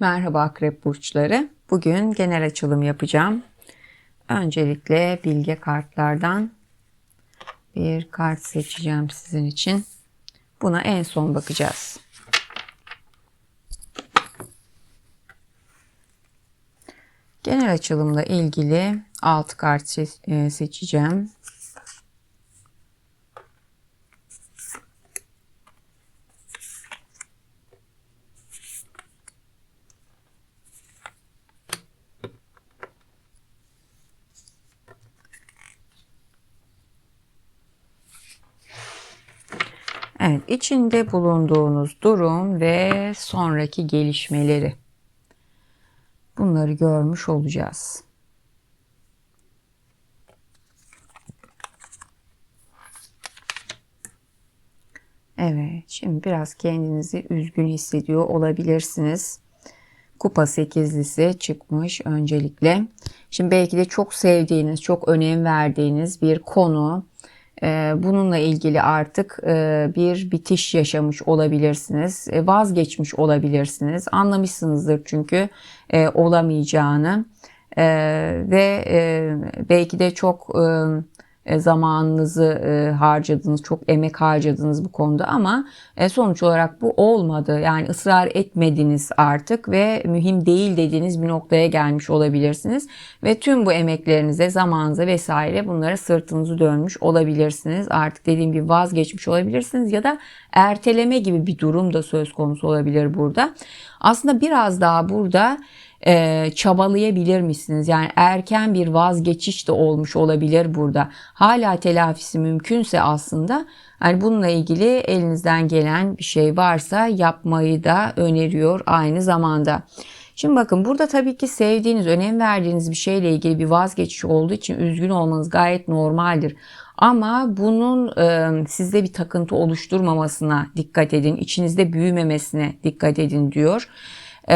Merhaba akrep burçları. Bugün genel açılım yapacağım. Öncelikle bilge kartlardan bir kart seçeceğim sizin için. Buna en son bakacağız. Genel açılımla ilgili 6 kart e, seçeceğim. Evet, içinde bulunduğunuz durum ve sonraki gelişmeleri. Bunları görmüş olacağız. Evet, şimdi biraz kendinizi üzgün hissediyor olabilirsiniz. Kupa sekizlisi çıkmış öncelikle. Şimdi belki de çok sevdiğiniz, çok önem verdiğiniz bir konu, bununla ilgili artık e, bir bitiş yaşamış olabilirsiniz. E, vazgeçmiş olabilirsiniz. Anlamışsınızdır çünkü e, olamayacağını ve belki de çok e, zamanınızı e, harcadınız, çok emek harcadınız bu konuda ama e, sonuç olarak bu olmadı. Yani ısrar etmediniz artık ve mühim değil dediğiniz bir noktaya gelmiş olabilirsiniz. Ve tüm bu emeklerinize, zamanınıza vesaire bunlara sırtınızı dönmüş olabilirsiniz. Artık dediğim gibi vazgeçmiş olabilirsiniz ya da erteleme gibi bir durum da söz konusu olabilir burada. Aslında biraz daha burada e, çabalayabilir misiniz? Yani erken bir vazgeçiş de olmuş olabilir burada. Hala telafisi mümkünse aslında hani bununla ilgili elinizden gelen bir şey varsa yapmayı da öneriyor aynı zamanda. Şimdi bakın burada tabii ki sevdiğiniz, önem verdiğiniz bir şeyle ilgili bir vazgeçiş olduğu için üzgün olmanız gayet normaldir. Ama bunun e, sizde bir takıntı oluşturmamasına dikkat edin, içinizde büyümemesine dikkat edin diyor. Ee,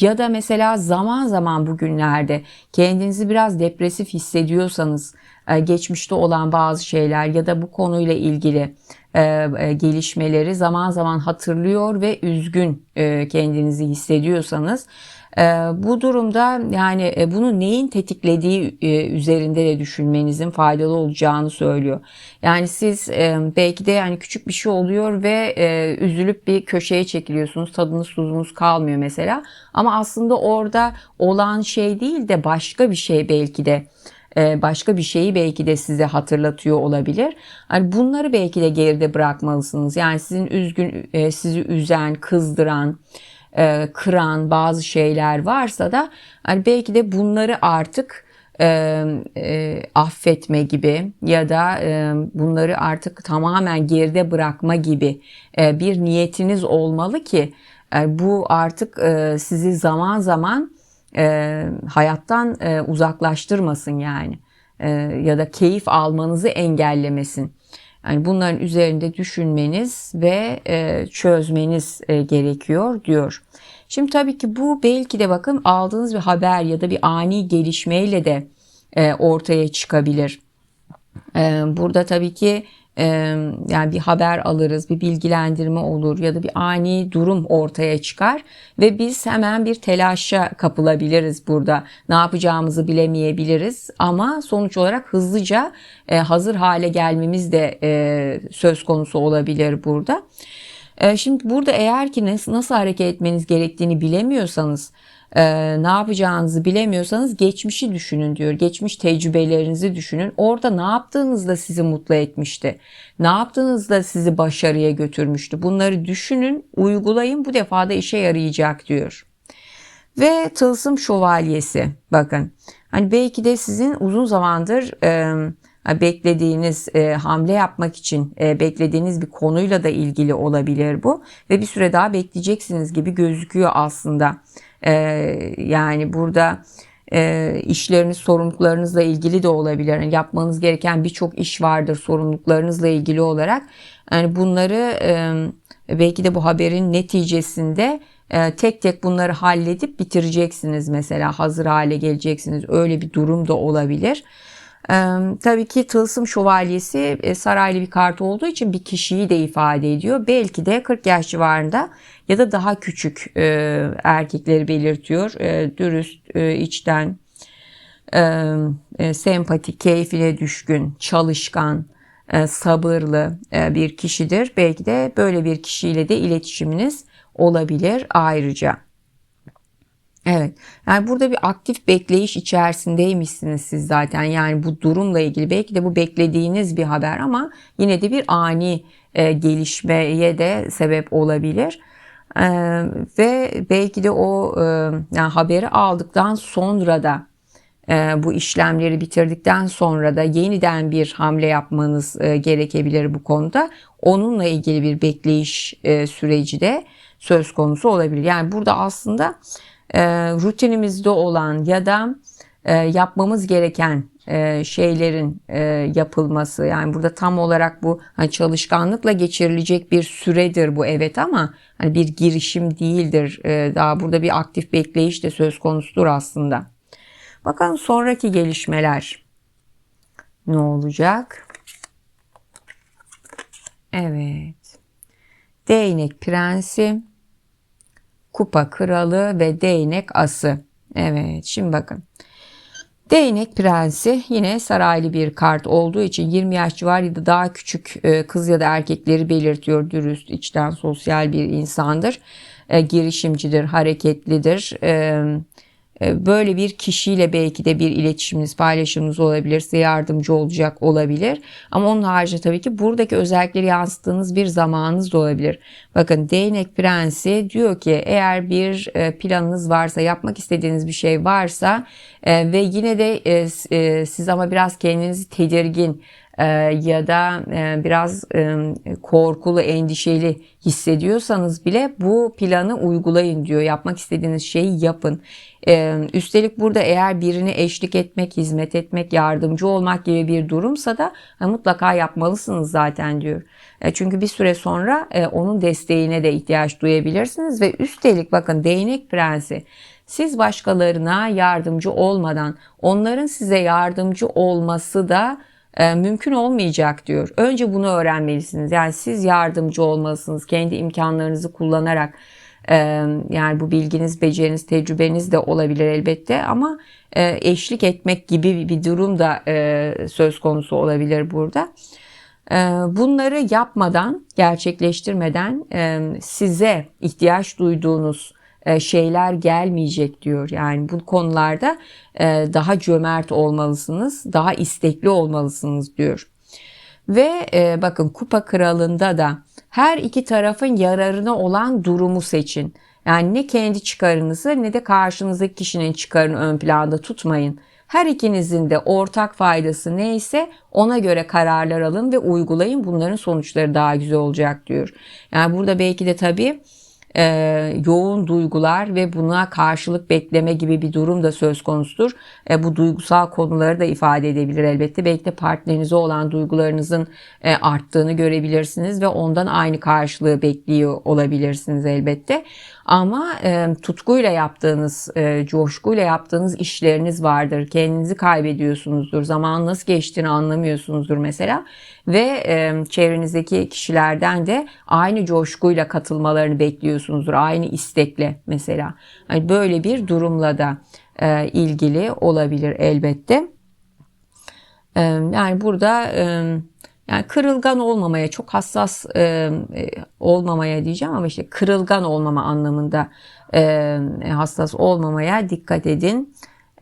ya da mesela zaman zaman bugünlerde kendinizi biraz depresif hissediyorsanız e, geçmişte olan bazı şeyler ya da bu konuyla ilgili e, e, gelişmeleri zaman zaman hatırlıyor ve üzgün e, kendinizi hissediyorsanız bu durumda yani e, bunu neyin tetiklediği e, üzerinde de düşünmenizin faydalı olacağını söylüyor. Yani siz e, belki de yani küçük bir şey oluyor ve üzülüp bir köşeye çekiliyorsunuz. Tadınız tuzunuz kalmıyor mesela. Ama aslında orada olan şey değil de başka bir şey belki de başka bir şeyi belki de size hatırlatıyor olabilir. Yani bunları belki de geride bırakmalısınız. Yani sizin üzgün, sizi üzen, kızdıran, e, kıran bazı şeyler varsa da hani belki de bunları artık e, e, affetme gibi ya da e, bunları artık tamamen geride bırakma gibi e, bir niyetiniz olmalı ki e, bu artık e, sizi zaman zaman e, hayattan e, uzaklaştırmasın yani e, ya da keyif almanızı engellemesin. Yani bunların üzerinde düşünmeniz ve e, çözmeniz e, gerekiyor diyor. Şimdi tabii ki bu belki de bakın aldığınız bir haber ya da bir ani gelişmeyle de e, ortaya çıkabilir. Burada tabii ki yani bir haber alırız, bir bilgilendirme olur ya da bir ani durum ortaya çıkar ve biz hemen bir telaşa kapılabiliriz burada. Ne yapacağımızı bilemeyebiliriz ama sonuç olarak hızlıca e, hazır hale gelmemiz de e, söz konusu olabilir burada. E, şimdi burada eğer ki nasıl, nasıl hareket etmeniz gerektiğini bilemiyorsanız e, ne yapacağınızı bilemiyorsanız geçmişi düşünün diyor. Geçmiş tecrübelerinizi düşünün. Orada ne yaptığınızda sizi mutlu etmişti? Ne yaptığınızda sizi başarıya götürmüştü? Bunları düşünün, uygulayın. Bu defa da işe yarayacak diyor. Ve tılsım şövalyesi bakın. Hani belki de sizin uzun zamandır e, beklediğiniz e, hamle yapmak için e, beklediğiniz bir konuyla da ilgili olabilir bu ve bir süre daha bekleyeceksiniz gibi gözüküyor aslında. E, yani burada e, işleriniz, sorumluluklarınızla ilgili de olabilir. Yani yapmanız gereken birçok iş vardır sorumluluklarınızla ilgili olarak. Yani bunları e, belki de bu haberin neticesinde e, tek tek bunları halledip bitireceksiniz mesela hazır hale geleceksiniz. Öyle bir durum da olabilir. Tabii ki tılsım şövalyesi e, saraylı bir kart olduğu için bir kişiyi de ifade ediyor. Belki de 40 yaş civarında ya da daha küçük e, erkekleri belirtiyor. E, dürüst, içten, e, sempatik, keyfine düşkün, çalışkan, sabırlı bir kişidir. Belki de böyle bir kişiyle de iletişiminiz olabilir ayrıca. Evet. Yani burada bir aktif bekleyiş içerisindeymişsiniz siz zaten. Yani bu durumla ilgili belki de bu beklediğiniz bir haber ama yine de bir ani e, gelişmeye de sebep olabilir. E, ve belki de o e, yani haberi aldıktan sonra da e, bu işlemleri bitirdikten sonra da yeniden bir hamle yapmanız e, gerekebilir bu konuda. Onunla ilgili bir bekleyiş e, süreci de söz konusu olabilir. Yani burada aslında e, rutinimizde olan ya da e, yapmamız gereken e, şeylerin e, yapılması yani burada tam olarak bu hani çalışkanlıkla geçirilecek bir süredir bu evet ama hani bir girişim değildir. E, daha burada bir aktif bekleyiş de söz konusudur aslında. Bakalım sonraki gelişmeler ne olacak? Evet. Değnek prensi kupa kralı ve değnek ası. Evet şimdi bakın. Değnek prensi yine saraylı bir kart olduğu için 20 yaş civarı ya da daha küçük e, kız ya da erkekleri belirtiyor. Dürüst, içten, sosyal bir insandır. E, girişimcidir, hareketlidir. E, böyle bir kişiyle belki de bir iletişiminiz, paylaşımınız olabilir, size yardımcı olacak olabilir. Ama onun haricinde tabii ki buradaki özellikleri yansıttığınız bir zamanınız da olabilir. Bakın değnek prensi diyor ki eğer bir e, planınız varsa, yapmak istediğiniz bir şey varsa e, ve yine de e, siz ama biraz kendinizi tedirgin, ee, ya da e, biraz e, korkulu, endişeli hissediyorsanız bile bu planı uygulayın diyor. Yapmak istediğiniz şeyi yapın. Ee, üstelik burada eğer birini eşlik etmek, hizmet etmek, yardımcı olmak gibi bir durumsa da mutlaka yapmalısınız zaten diyor. E, çünkü bir süre sonra onun desteğine de ihtiyaç duyabilirsiniz ve üstelik bakın değnek prensi siz başkalarına yardımcı olmadan onların size yardımcı olması da e, mümkün olmayacak diyor. Önce bunu öğrenmelisiniz. Yani siz yardımcı olmalısınız. Kendi imkanlarınızı kullanarak e, yani bu bilginiz, beceriniz, tecrübeniz de olabilir elbette ama e, eşlik etmek gibi bir durum da e, söz konusu olabilir burada. E, bunları yapmadan, gerçekleştirmeden e, size ihtiyaç duyduğunuz şeyler gelmeyecek diyor. Yani bu konularda e, daha cömert olmalısınız, daha istekli olmalısınız diyor. Ve e, bakın kupa kralında da her iki tarafın yararına olan durumu seçin. Yani ne kendi çıkarınızı ne de karşınızdaki kişinin çıkarını ön planda tutmayın. Her ikinizin de ortak faydası neyse ona göre kararlar alın ve uygulayın. Bunların sonuçları daha güzel olacak diyor. Yani burada belki de tabii e, yoğun duygular ve buna karşılık bekleme gibi bir durum da söz konusudur. E, bu duygusal konuları da ifade edebilir elbette. Belki de partnerinize olan duygularınızın e, arttığını görebilirsiniz ve ondan aynı karşılığı bekliyor olabilirsiniz elbette. Ama e, tutkuyla yaptığınız, e, coşkuyla yaptığınız işleriniz vardır. Kendinizi kaybediyorsunuzdur. Zaman nasıl geçtiğini anlamıyorsunuzdur mesela. Ve e, çevrenizdeki kişilerden de aynı coşkuyla katılmalarını bekliyorsunuzdur. Aynı istekle mesela. Yani böyle bir durumla da e, ilgili olabilir elbette. E, yani burada... E, yani kırılgan olmamaya, çok hassas e, e, olmamaya diyeceğim ama işte kırılgan olmama anlamında e, hassas olmamaya dikkat edin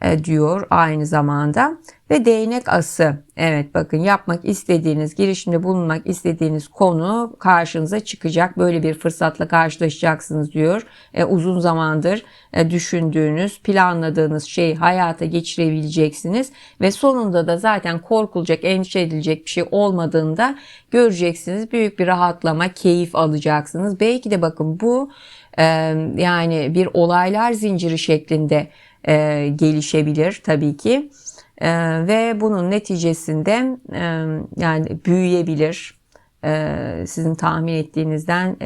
e, diyor aynı zamanda. Ve değnek ası. Evet bakın yapmak istediğiniz, girişimde bulunmak istediğiniz konu karşınıza çıkacak. Böyle bir fırsatla karşılaşacaksınız diyor. E, uzun zamandır e, düşündüğünüz, planladığınız şeyi hayata geçirebileceksiniz. Ve sonunda da zaten korkulacak, endişe edilecek bir şey olmadığında göreceksiniz. Büyük bir rahatlama, keyif alacaksınız. Belki de bakın bu yani bir olaylar zinciri şeklinde e, gelişebilir tabii ki. E, ve bunun neticesinde yani büyüyebilir. E, sizin tahmin ettiğinizden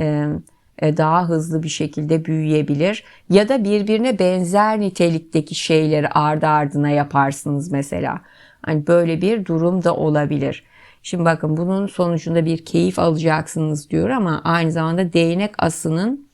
daha hızlı bir şekilde büyüyebilir. Ya da birbirine benzer nitelikteki şeyleri ardı ardına yaparsınız mesela. Hani böyle bir durum da olabilir. Şimdi bakın bunun sonucunda bir keyif alacaksınız diyor ama aynı zamanda değnek asının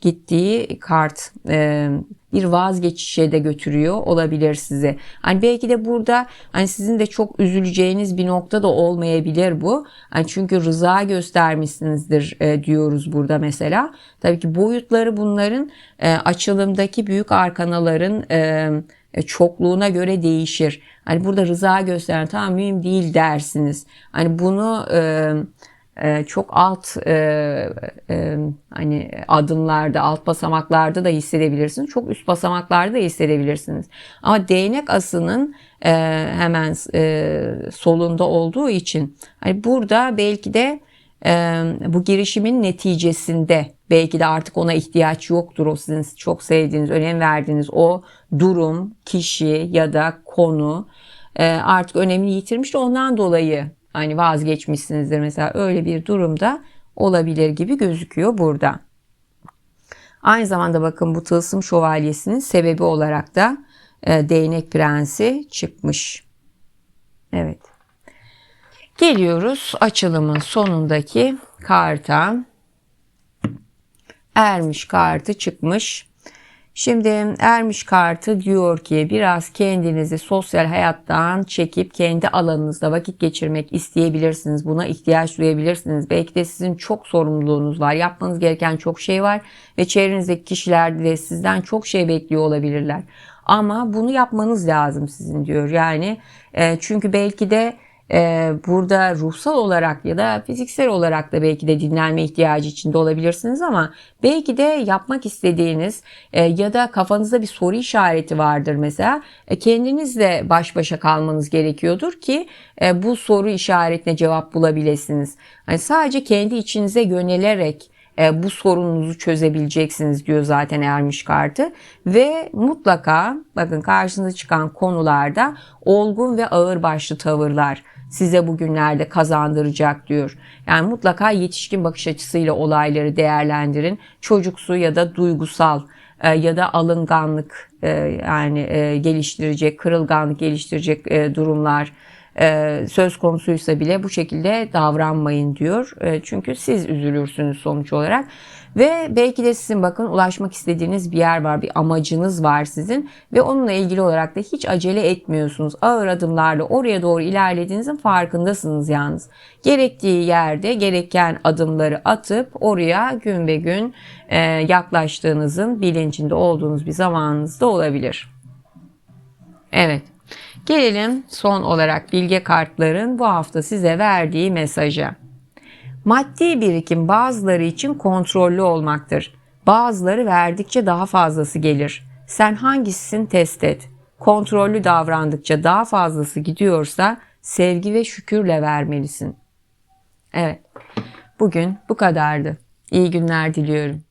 gittiği kart e, bir vazgeçişe de götürüyor olabilir size. Hani belki de burada hani sizin de çok üzüleceğiniz bir nokta da olmayabilir bu. Hani çünkü rıza göstermişsinizdir e, diyoruz burada mesela. Tabii ki boyutları bunların e, açılımdaki büyük arkanaların e, e, çokluğuna göre değişir. Hani burada rıza gösteren tamam mühim değil dersiniz. Hani bunu e, çok alt e, e, hani adımlarda, alt basamaklarda da hissedebilirsiniz. Çok üst basamaklarda da hissedebilirsiniz. Ama değnek asının e, hemen solunda olduğu için hani burada belki de bu girişimin neticesinde belki de artık ona ihtiyaç yoktur. O sizin çok sevdiğiniz, önem verdiğiniz o durum, kişi ya da konu artık önemini yitirmiş de ondan dolayı hani vazgeçmişsinizdir mesela öyle bir durumda olabilir gibi gözüküyor burada. Aynı zamanda bakın bu tılsım şövalyesinin sebebi olarak da e, değnek prensi çıkmış. Evet. Geliyoruz açılımın sonundaki karta. Ermiş kartı çıkmış. Şimdi Ermiş kartı diyor ki biraz kendinizi sosyal hayattan çekip kendi alanınızda vakit geçirmek isteyebilirsiniz. Buna ihtiyaç duyabilirsiniz. Belki de sizin çok sorumluluğunuz var. Yapmanız gereken çok şey var ve çevrenizdeki kişiler de sizden çok şey bekliyor olabilirler. Ama bunu yapmanız lazım sizin diyor. Yani e, çünkü belki de e, burada ruhsal olarak ya da fiziksel olarak da belki de dinlenme ihtiyacı içinde olabilirsiniz ama belki de yapmak istediğiniz e, ya da kafanızda bir soru işareti vardır mesela e, kendinizle baş başa kalmanız gerekiyordur ki e, bu soru işaretine cevap bulabilirsiniz. Yani sadece kendi içinize yönelerek e, bu sorununuzu çözebileceksiniz diyor zaten Ermiş kartı. Ve mutlaka bakın karşınıza çıkan konularda olgun ve ağır başlı tavırlar size bugünlerde kazandıracak diyor. Yani mutlaka yetişkin bakış açısıyla olayları değerlendirin. Çocuksu ya da duygusal e, ya da alınganlık e, yani geliştirecek, kırılganlık geliştirecek durumlar e, söz konusuysa bile bu şekilde davranmayın diyor. E, çünkü siz üzülürsünüz sonuç olarak. Ve belki de sizin bakın ulaşmak istediğiniz bir yer var, bir amacınız var sizin ve onunla ilgili olarak da hiç acele etmiyorsunuz. Ağır adımlarla oraya doğru ilerlediğinizin farkındasınız yalnız. Gerektiği yerde gereken adımları atıp oraya gün be gün e, yaklaştığınızın bilincinde olduğunuz bir zamanınız da olabilir. Evet. Gelelim son olarak bilge kartların bu hafta size verdiği mesaja. Maddi birikim bazıları için kontrollü olmaktır. Bazıları verdikçe daha fazlası gelir. Sen hangisisin test et. Kontrollü davrandıkça daha fazlası gidiyorsa sevgi ve şükürle vermelisin. Evet. Bugün bu kadardı. İyi günler diliyorum.